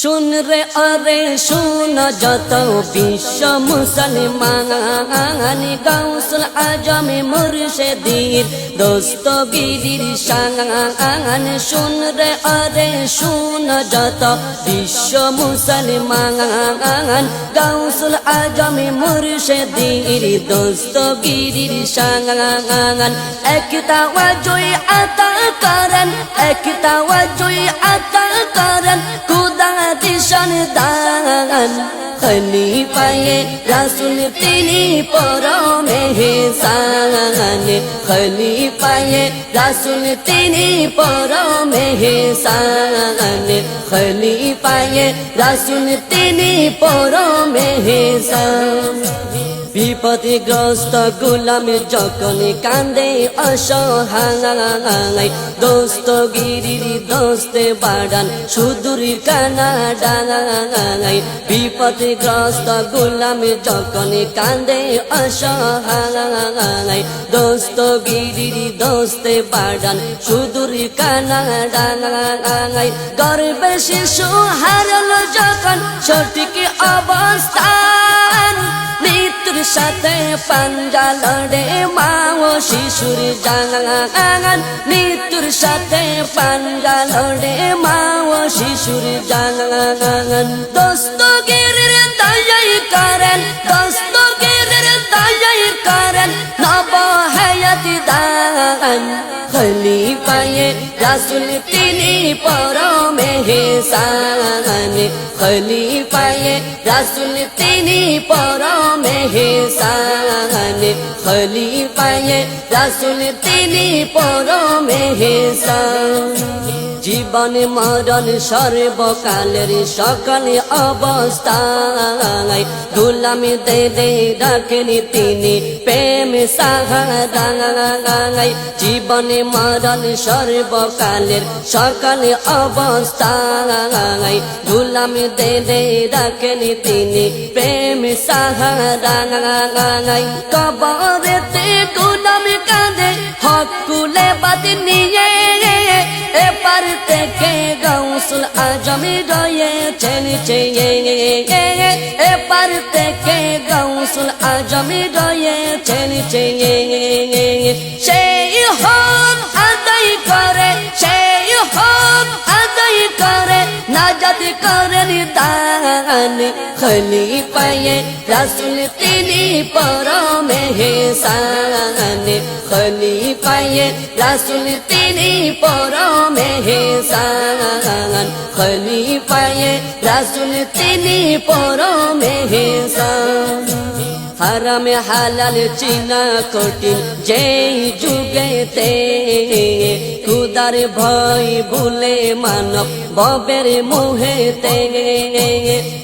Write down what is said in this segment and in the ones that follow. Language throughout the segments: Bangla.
শুন রে অরে শুন, যত বিশ্ব মুসলমান। গাউসুল আজমে মুর্শেদির দোস্তগিরির শান। শুন রে অরে শুন, যত বিশ্ব মুসলমান। গাউসুল আজমে মুর্শেদির দোস্তগিরির শান। একটা ওয়াজই আতা করেন একটা ওয়াজই আতা করেন। দিশান দান খলিফায়ে রাসুল তিনি পরমে হেসান খলিফায়ে রাসুল তিনি পরমে হেসান খলিফায়ে রাসুল তিনি পরমে হেসান বিপদগ্রস্ত গোলাম যখন কান্দে অসহায় দোস্ত গিরির দোস্তে বাড়ান সুদূর কানাডায় বিপদগ্রস্ত গোলাম যখন কান্দে অসহায় দোস্ত গিরির দোস্তে বাড়ান সুদূর কানাডায় গর্বে শিশু হারল যখন সঠিক অবস্থান মৃত্যুর সাথে পাঞ্জা লড়ে মা ও শিশুর জাঙান মৃত্যুর সাথে পাঞ্জা লড়ে মা ও শিশুর জাঙান দোস্ত গিরের দয়াই করেন দোস্ত গিরের দয়াই করেন নব হায়াতি দান খলিফায়ে রাসুল তিনি পরমে হেসান খলিফায়ে রাসুল তিনি পরমে হেসান খলিফায়ে রাসুল তিনি পরমে হেসান জীবন মরণ সর্বকালের সকল অবস্থায়। গুলামি দে দে রাখেনি তিনি প্রেম সাহারায়। জীবন মরণ সর্বকালের সকল অবস্থায়। গুলামি দে দে রাখেনি তিনি প্রেম সাহারায়। কবরেতে গুলামি কাঁদে হকুলে বাদ রয়েছেন চেয়ে এপার থেকে গৌসুল আজমি রয়েছেন সেই হক আদায় করে সেই হক আদায় করে নাজাদ করেন দান খলিফায়ে রাসুল তিনি পরমে হেসান খলিফায়ে রাসুল তিনি পরমে হেসান খলিফায়ে রাসুল তিনি পরমে হেসান হারামে হালাল চিনা কঠিন, যেই যুগেতে খুদার ভয় ভুলে মানব ববের মুহেতে।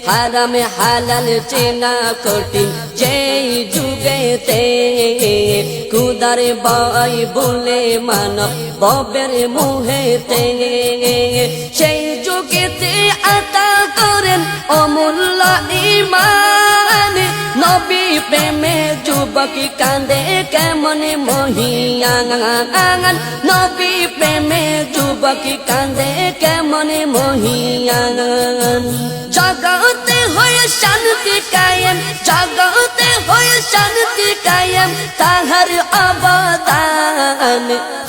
হারামে হালাল চেনা কঠিন, যেই যুগেতে খুদার ভয় ভুলে মানব ববের মুহেতে। সেই যুগেতে আতা অমূল্য ইমান নবী প্রেমে যুবক কান্দে কেমন মহিয়ান নবী প্রেমে যুবক কান্দে কেমন মহিয়ান জগতে হয়ে শান্তি কায়েম, জগতে হয়ে শান্তি কায়েম, তাহার অবদান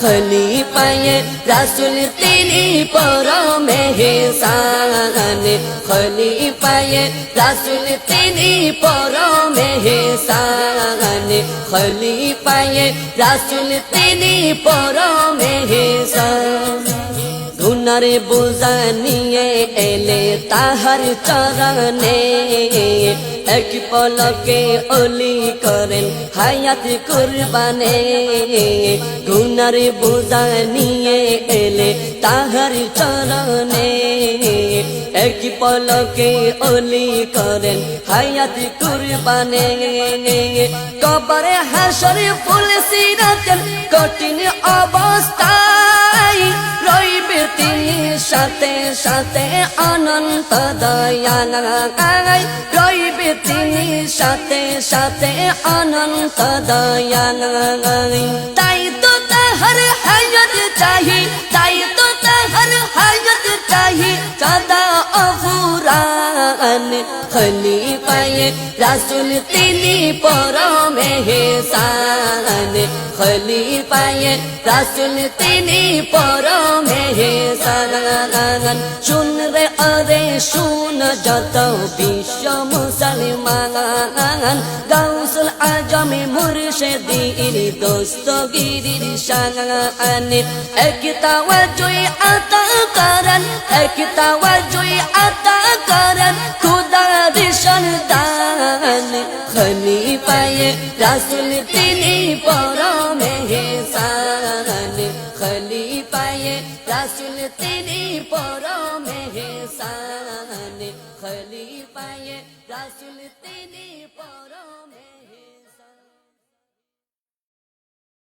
খলিফায়ে রাসুল তিনি পরমে হেসান খলিফায়ে রাসুল তিনি পরমে হেসান খলিফায়ে রাসুল তিনি পরমে হেসান গুনারে বোঝা নিয়ে এলে তাহার চরণে এক পলকে অলি করেন, হায়াত কুরবানে। গুনারে বোঝা নিয়ে এলে তাহার চরণে। এক পলকে অলি করেন, হায়াত কুরবানে। কবরে হাসরে ফুল সিরাতেন কঠিন অবস্থায় রইবে তিনি সাথে সাথে অনন্ত দয়ানায়। রইবে তিনি সাথে সাথে অনন্ত দয়ানায় তাই তো তাহার হায়াত চাহি তাই তো তাহার হায়াত চাহি শাহী চাদা অফুরান খলিফায়ে রাসুল তিনি পরমে হেসান খলিফায়ে। রাসুল তিনি পরমে হেসান শুন রে আরে শুন যত বিশ্ব মুসলমান। গাউসুল আজমে মুর্শিদির দোস্তগিরির শান। এক তাওয়াজুই আতা করন, এক তাওয়াজুই আতা করন। খলিফায়ে রাসুল তিনি পরমে হেসান খলিফায়ে রাসুল তিনি পরমে হেসান খলিফায়ে রাসুল তিনি পরমে